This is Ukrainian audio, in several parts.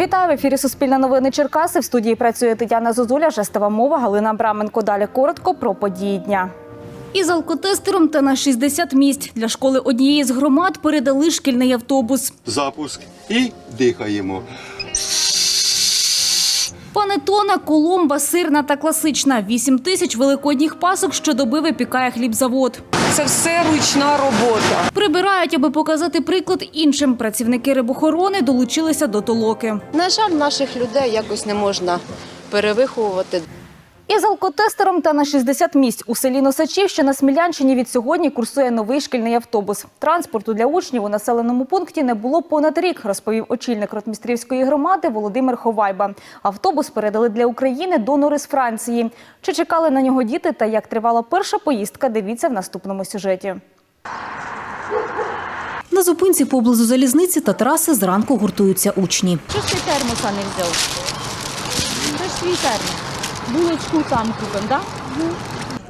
Вітаю в ефірі Суспільне новини Черкаси. В студії працює Тетяна Зозуля, жестова мова, Галина Браменко. Далі коротко про події дня. Із алкотестером та на 60 місць для школи однієї з громад передали шкільний автобус. запуск і дихаємо. Панетона, коломба, сирна та класична. 8 тисяч великодніх пасок щодоби випікає хлібзавод. Це все ручна робота. Прибирають, аби показати приклад іншим. Працівники рибохорони долучилися до толоки. На жаль, наших людей якось не можна перевиховувати. Із алкотестером та на 60 місць у селі Носачів, що на Смілянщині від сьогодні курсує новий шкільний автобус. Транспорту для учнів у населеному пункті не було понад рік, розповів очільник Ротмістрівської громади Володимир Ховайба. Автобус передали для України донори з Франції. Чи чекали на нього діти та як тривала перша поїздка, дивіться в наступному сюжеті. На зупинці поблизу залізниці та траси зранку гуртуються учні. Ти термоса не взяв? Це ж свій термос. Булочку там купимо, так?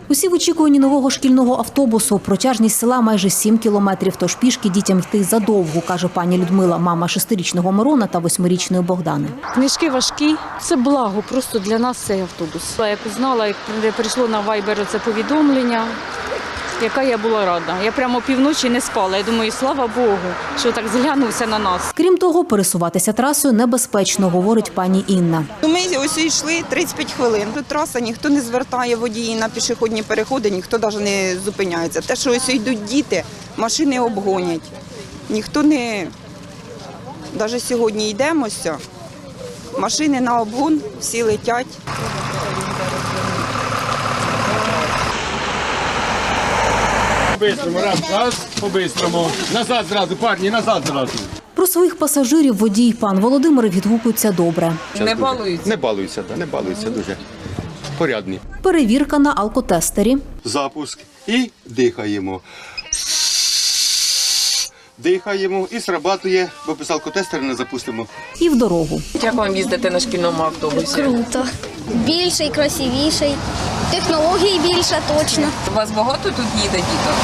Усі в очікуванні нового шкільного автобусу. Протяжність села майже 7 кілометрів, тож пішки дітям йти задовго, каже пані Людмила, мама шестирічного Мирона та восьмирічної Богдани. Книжки важкі. Це благо просто для нас цей автобус. Я Як узнала, як при- прийшло на вайбер це повідомлення, яка я була рада. Я прямо півночі не спала. Я думаю, слава Богу, що так зглянувся на нас. Крім того, пересуватися трасою небезпечно, говорить пані Інна. Ну, Ми ось йшли 35 хвилин. Тут траса, ніхто не звертає водії на пішохідні переходи, ніхто навіть не зупиняється. Те, що ось йдуть діти, машини обгонять. Ніхто не навіть сьогодні йдемося. Машини на обгон, всі летять. По-бистрому, раз, раз, по-бистрому. Назад зразу, парні, назад зразу. Про своїх пасажирів водій пан Володимир відгукується добре. Не балуються. Не балуються, так, не балуються дуже. Порядні. Перевірка на алкотестері. Запуск і дихаємо. Дихаємо і срабатує, бо без алкотестера не запустимо. І в дорогу. Як вам їздити на шкільному автобусі? Круто. Більший, красивіший. Технології більше точно. У вас багато тут їде діток?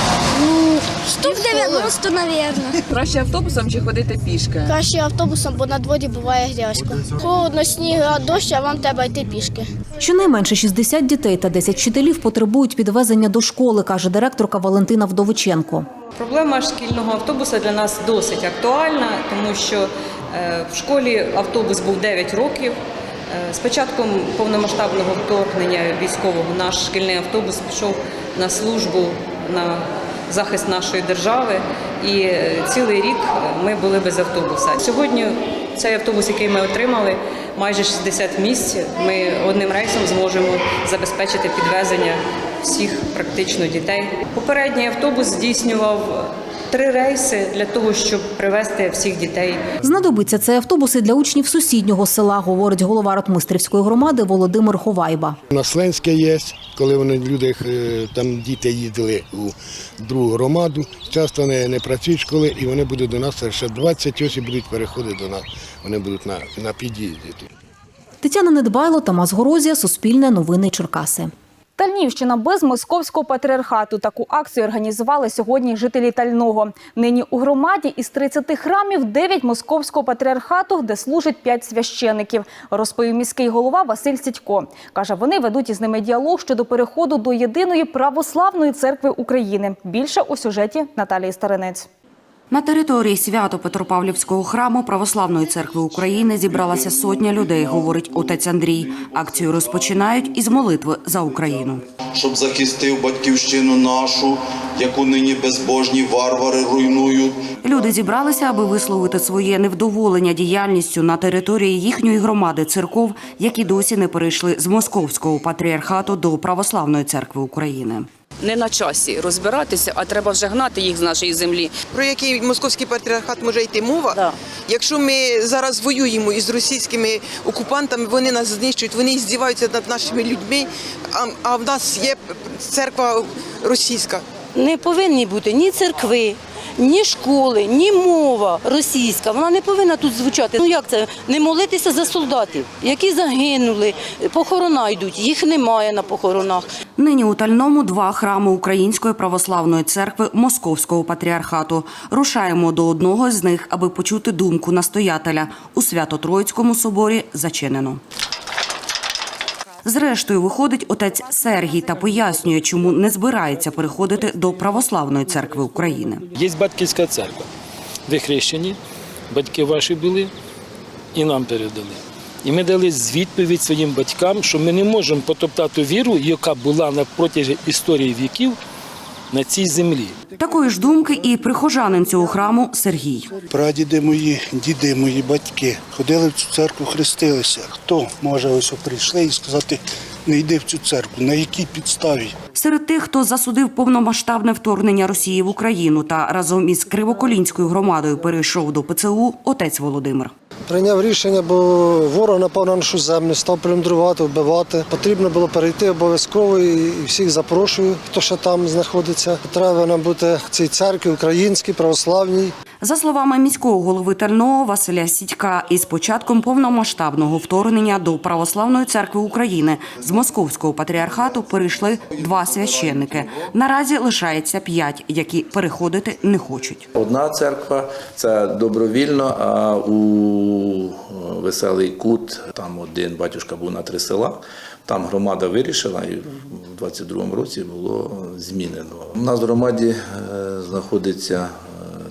Штук 90, мабуть. Краще автобусом чи ходити пішки? Краще автобусом, бо на дворі буває грязько. Холодно, сніг, а дощ, а вам треба йти пішки. Щонайменше 60 дітей та 10 вчителів потребують підвезення до школи, каже директорка Валентина Вдовиченко. Проблема шкільного автобуса для нас досить актуальна, тому що е, в школі автобус був 9 років. Е, З початком повномасштабного вторгнення військового наш шкільний автобус пішов на службу на захист нашої держави, і е, цілий рік ми були без автобуса. Сьогодні цей автобус, який ми отримали, майже 60 місць. Ми одним рейсом зможемо забезпечити підвезення всіх практично дітей. Попередній автобус здійснював три рейси для того, щоб привезти всіх дітей Знадобиться цей автобус і для учнів сусіднього села, говорить голова Ратмистрівської громади Володимир Ховайба. У нас Ленське є, коли вони люди е, там діти їздили у другу громаду. Часто не, не працюють школи, і вони будуть до нас ще 20 осіб будуть переходити до нас. Вони будуть на, на під'їзді. Тетяна Недбайло, Тамас Горозія, Суспільне новини Черкаси. Тальнівщина без московського патріархату. Таку акцію організували сьогодні жителі Тального. Нині у громаді із 30 храмів 9 московського патріархату, де служать 5 священиків, розповів міський голова Василь Сідько. Каже, вони ведуть із ними діалог щодо переходу до єдиної православної церкви України. Більше у сюжеті Наталії Старинець. На території Свято-Петропавлівського храму Православної церкви України зібралася сотня людей, говорить отець Андрій. Акцію розпочинають із молитви за Україну. щоб захистив батьківщину нашу, яку нині безбожні варвари руйнують. Люди зібралися, аби висловити своє невдоволення діяльністю на території їхньої громади церков, які досі не перейшли з московського патріархату до Православної церкви України. Не на часі розбиратися, а треба вже гнати їх з нашої землі. Про який московський патріархат може йти мова? Да. Якщо ми зараз воюємо із російськими окупантами, вони нас знищують, вони здіваються над нашими людьми, а, а в нас є церква російська. Не повинні бути ні церкви, ні школи, ні мова російська, вона не повинна тут звучати. Ну як це? Не молитися за солдатів, які загинули, похорона йдуть, їх немає на похоронах. Нині у Тальному два храми Української православної церкви Московського патріархату. Рушаємо до одного з них, аби почути думку настоятеля. У Свято-Троїцькому соборі зачинено. Зрештою, виходить отець Сергій та пояснює, чому не збирається переходити до православної церкви України. Є батьківська церква. Ви хрещені, батьки ваші були і нам передали. І ми дали відповідь своїм батькам, що ми не можемо потоптати віру, яка була на протязі історії віків на цій землі. Такої ж думки і прихожанин цього храму Сергій. Прадіди мої, діди мої, батьки ходили в цю церкву, хрестилися. Хто може ось прийшли і сказати, не йди в цю церкву, на якій підставі? Серед тих, хто засудив повномасштабне вторгнення Росії в Україну та разом із Кривоколінською громадою перейшов до ПЦУ, отець Володимир. Прийняв рішення, бо ворог напав на нашу землю, став плюндрувати, вбивати. Потрібно було перейти обов'язково і всіх запрошую, хто ще там знаходиться. Треба нам бути в цій церкві українській, православній. За словами міського голови Терного Василя Сідька, із початком повномасштабного вторгнення до Православної церкви України з Московського патріархату перейшли два священники. Наразі лишається п'ять, які переходити не хочуть. Одна церква це добровільно, а у веселий кут там один батюшка був на три села. Там громада вирішила, і в 22-му році було змінено. У нас в громаді е, знаходиться е,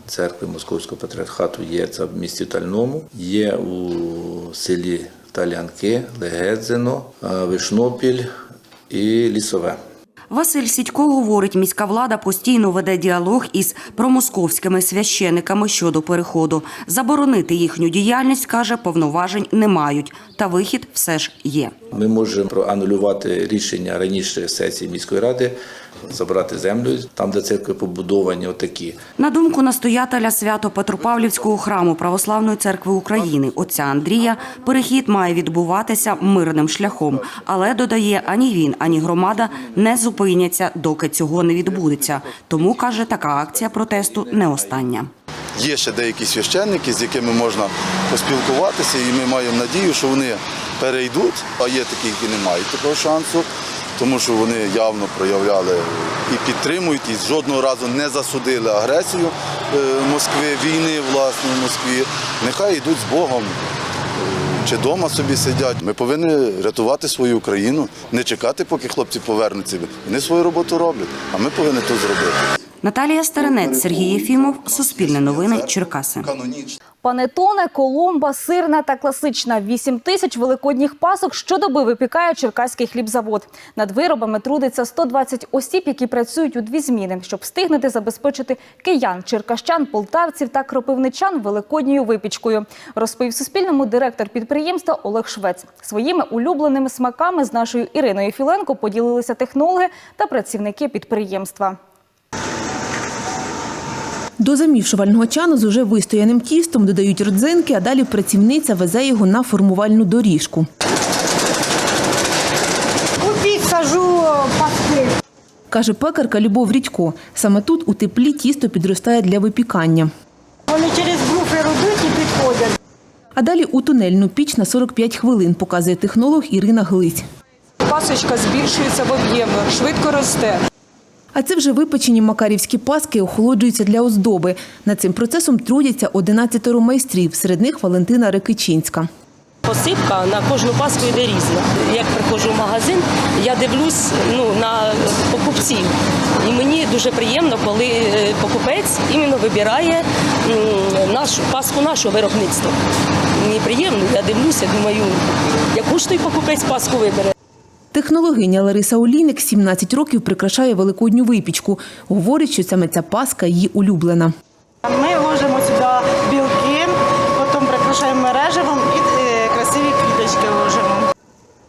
церкви Московського патріархату. Є це в місті Тальному, є у селі Талянки, Легедзино, е, Вишнопіль і Лісове. Василь Сідько говорить, міська влада постійно веде діалог із промосковськими священиками щодо переходу. Заборонити їхню діяльність, каже, повноважень не мають. Та вихід все ж є. Ми можемо проанулювати рішення раніше сесії міської ради, забрати землю там, де церкви побудовані, отакі. На думку настоятеля Свято-Петропавлівського храму Православної церкви України отця Андрія, перехід має відбуватися мирним шляхом, але додає, ані він, ані громада не зупиняться, доки цього не відбудеться. Тому каже, така акція протесту не остання. Є ще деякі священники, з якими можна поспілкуватися, і ми маємо надію, що вони перейдуть, а є такі, які не мають такого шансу, тому що вони явно проявляли і підтримують, і жодного разу не засудили агресію е, Москви, війни власне в Москві. Нехай йдуть з Богом. е, Чи вдома собі сидять. Ми повинні рятувати свою Україну, не чекати, поки хлопці повернуться. Вони свою роботу роблять, а ми повинні тут зробити. Наталія Старинець, Сергій Єфімов, Суспільне новини, Черкаси. Панетоне, коломба, сирна та класична. 8 тисяч великодніх пасок щодоби випікає Черкаський хлібзавод. Над виробами трудиться 120 осіб, які працюють у дві зміни, щоб встигнути забезпечити киян, черкащан, полтавців та кропивничан великодньою випічкою. Розповів Суспільному директор підприємства Олег Швець. Своїми улюбленими смаками з нашою Іриною Філенко поділилися технологи та працівники підприємства. До замішувального чану з уже вистояним тістом додають родзинки, а далі працівниця везе його на формувальну доріжку. Купіть, сажу паски. Каже пекарка Любов Рідько. Саме тут у теплі тісто підростає для випікання. Вони через буфер йдуть і підходять. А далі у тунельну піч на 45 хвилин, показує технолог Ірина Глись. Пасочка збільшується в об'ємі, швидко росте. А це вже випечені макарівські паски охолоджуються для оздоби. Над цим процесом трудяться 11 майстрів, серед них Валентина Рекичинська. Посипка на кожну паску йде різна. Як приходжу в магазин, я дивлюсь ну, на покупців. І мені дуже приємно, коли е, покупець іменно вибирає нашу паску нашого виробництва. Мені приємно, я дивлюся, думаю, яку ж той покупець паску вибере. Технологиня Лариса Олійник 17 років прикрашає великодню випічку. Говорить, що саме ця паска її улюблена. Ми ложимо сюди білки, потім прикрашаємо мережевим і е, красиві квіточки ложимо.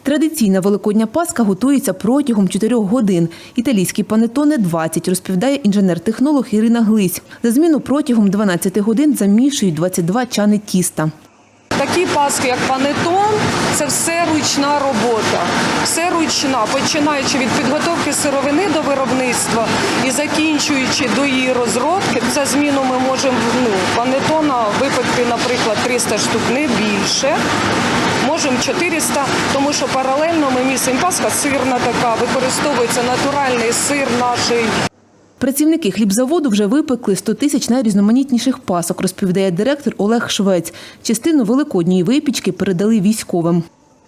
Традиційна великодня паска готується протягом 4 годин. Італійські панетони – 20, розповідає інженер-технолог Ірина Глись. За зміну протягом 12 годин замішують 22 чани тіста. Такі паски, як панетон, це все ручна робота. Все ручна, починаючи від підготовки сировини до виробництва і закінчуючи до її розробки. За зміну ми можемо ну, панетона випекти, наприклад, 300 штук, не більше. Можемо 400, тому що паралельно ми місимо паска сирна така, використовується натуральний сир наший. Працівники хлібзаводу вже випекли 100 тисяч найрізноманітніших пасок, розповідає директор Олег Швець. Частину великодньої випічки передали військовим.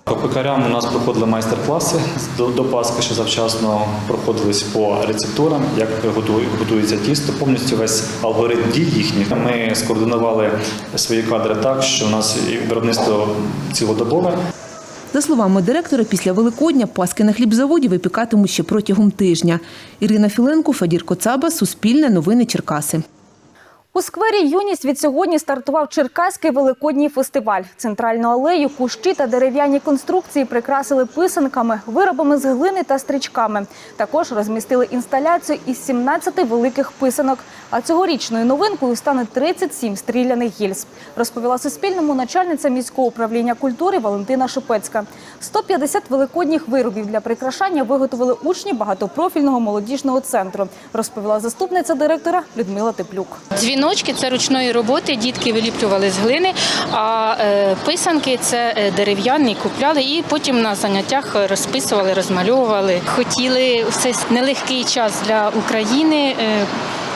По пекарям у нас проходили майстер-класи до, Пасхи, що завчасно проходились по рецептурам, як готує- готується тісто, повністю весь алгоритм дій їхніх. Ми скоординували свої кадри так, що у нас виробництво цілодобове. За словами директора, після Великодня паски на хлібзаводі випікатимуть ще протягом тижня. Ірина Філенко, Федір Коцаба, Суспільне новини Черкаси. У сквері Юність від сьогодні стартував Черкаський великодній фестиваль. Центральну алею, кущі та дерев'яні конструкції прикрасили писанками, виробами з глини та стрічками. Також розмістили інсталяцію із 17 великих писанок. А цьогорічною новинкою стане 37 стріляних гільз, розповіла Суспільному начальниця міського управління культури Валентина Шипецька. 150 великодніх виробів для прикрашання виготовили учні багатопрофільного молодіжного центру, розповіла заступниця директора Людмила Теплюк. Дзвіночки це ручної роботи, дітки виліплювали з глини, а е, писанки це е, дерев'яні, купляли і потім на заняттях розписували, розмальовували. Хотіли в цей нелегкий час для України.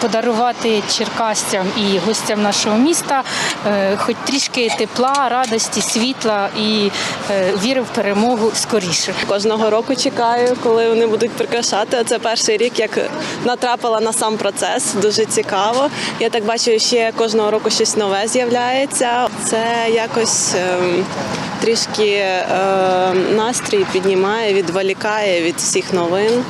Подарувати черкасцям і гостям нашого міста е, хоч трішки тепла, радості, світла і е, віри в перемогу скоріше. Кожного року чекаю, коли вони будуть прикрашати. Це перший рік, як натрапила на сам процес. Дуже цікаво. Я так бачу, ще кожного року щось нове з'являється. Це якось ем, трішки е, настрій піднімає, відволікає від всіх новин.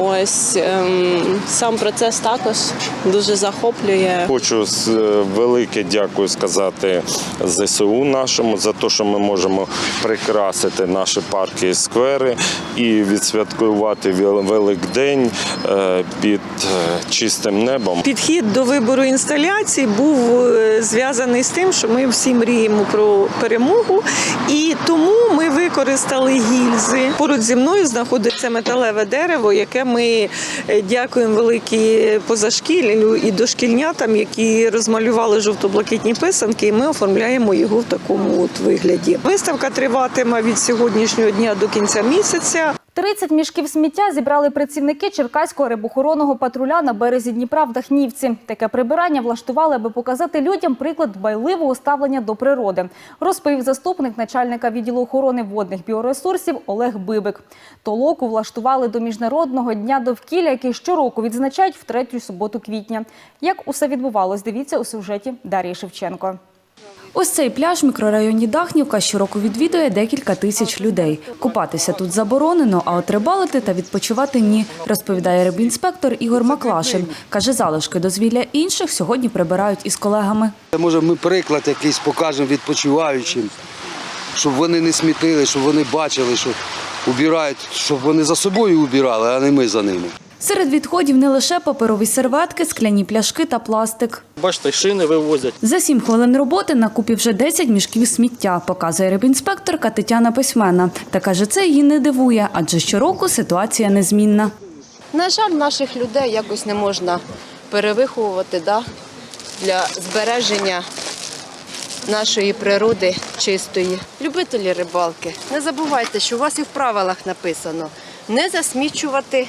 Ось ем, сам процес також дуже захоплює. Хочу з- е, велике дякую сказати ЗСУ нашому за те, що ми можемо прикрасити наші парки і сквери і відсвяткувати Великдень е, під е, чистим небом. Підхід до вибору інсталяцій був зв'язаний з тим, що ми всі мріємо про перемогу, і тому ми використали гільзи. Поруч зі мною знаходиться металеве дерево, яке ми е, дякуємо великі позашкіллю і дошкільнятам, які розмалювали жовто-блакитні писанки. І ми оформляємо його в такому от вигляді. Виставка триватиме від сьогоднішнього дня до кінця місяця. 30 мішків сміття зібрали працівники Черкаського рибохоронного патруля на березі Дніпра в Дахнівці. Таке прибирання влаштували, аби показати людям приклад дбайливого ставлення до природи, розповів заступник начальника відділу охорони водних біоресурсів Олег Бибик. Толоку влаштували до Міжнародного дня довкілля, який щороку відзначають в третю суботу квітня. Як усе відбувалось, дивіться у сюжеті Дар'ї Шевченко. Ось цей пляж в мікрорайоні Дахнівка щороку відвідує декілька тисяч людей. Купатися тут заборонено, а от рибалити та відпочивати ні, розповідає рибінспектор Ігор Маклашин. Каже, залишки дозвілля інших сьогодні прибирають із колегами. Може, ми приклад якийсь покажемо відпочиваючим, щоб вони не смітили, щоб вони бачили, що убирають, щоб вони за собою убирали, а не ми за ними. Серед відходів не лише паперові серветки, скляні пляшки та пластик. Бачите, шини вивозять. За сім хвилин роботи на купі вже 10 мішків сміття, показує рибінспекторка Тетяна Письменна. Та каже, це її не дивує, адже щороку ситуація незмінна. На жаль, наших людей якось не можна перевиховувати да? для збереження нашої природи чистої. Любителі рибалки, не забувайте, що у вас і в правилах написано не засмічувати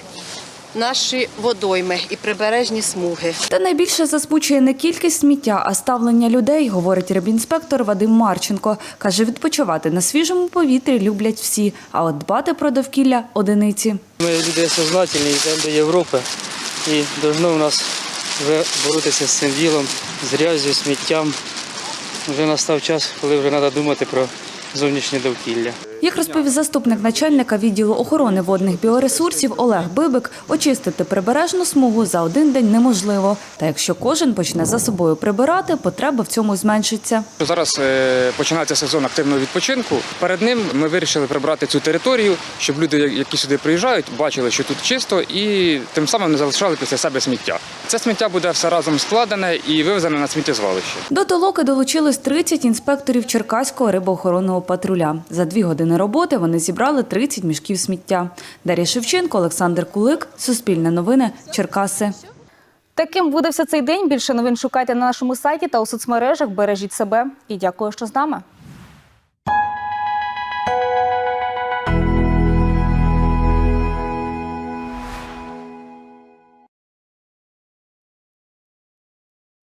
наші водойми і прибережні смуги. Та найбільше засмучує не кількість сміття, а ставлення людей, говорить рибінспектор Вадим Марченко. Каже, відпочивати на свіжому повітрі люблять всі, а от дбати про довкілля одиниці. Ми люди сознательні, йдемо до Європи і повинно у нас вже боротися з цим ділом, з грязю, сміттям. Вже настав час, коли вже треба думати про зовнішнє довкілля. Як розповів заступник начальника відділу охорони водних біоресурсів Олег Бибик, очистити прибережну смугу за один день неможливо. Та якщо кожен почне за собою прибирати, потреба в цьому зменшиться. Зараз е, починається сезон активного відпочинку. Перед ним ми вирішили прибрати цю територію, щоб люди, які сюди приїжджають, бачили, що тут чисто, і тим самим не залишали після себе сміття. Це сміття буде все разом складене і вивезене на сміттєзвалище. До толоки долучилось 30 інспекторів Черкаського рибоохоронного патруля. За дві години роботи вони зібрали 30 мішків сміття. Дар'я Шевченко, Олександр Кулик, Суспільне новини, Черкаси. Таким видався цей день. Більше новин шукайте на нашому сайті та у соцмережах. Бережіть себе і дякую, що з нами.